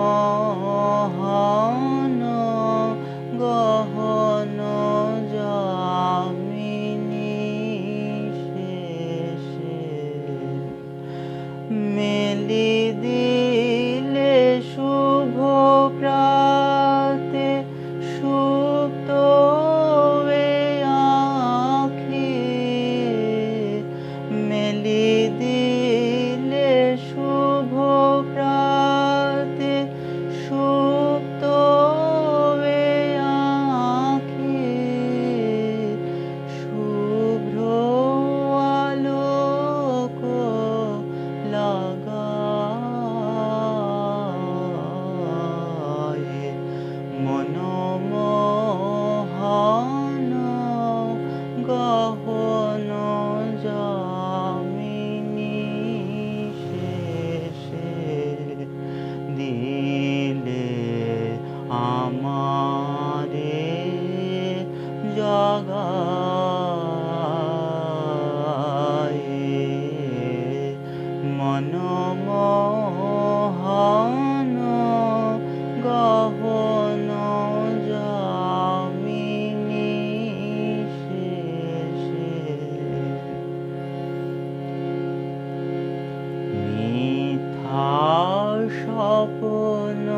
গহন গহন যামিনী শেষে। মে মহান মহান গহন যামিনী মিথা স্বপ্ন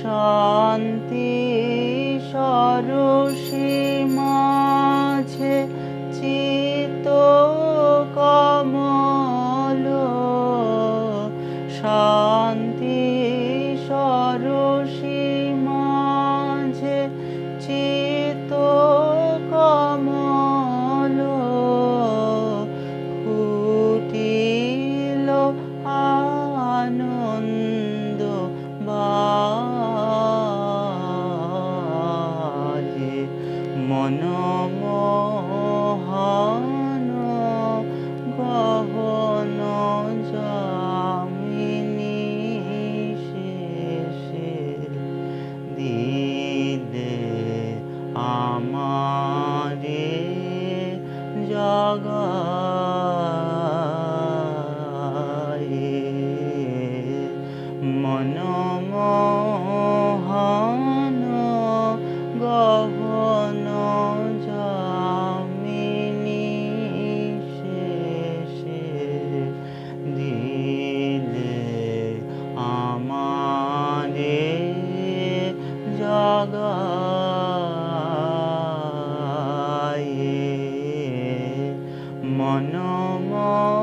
শান্তি সরসী মাঝে ती মনমা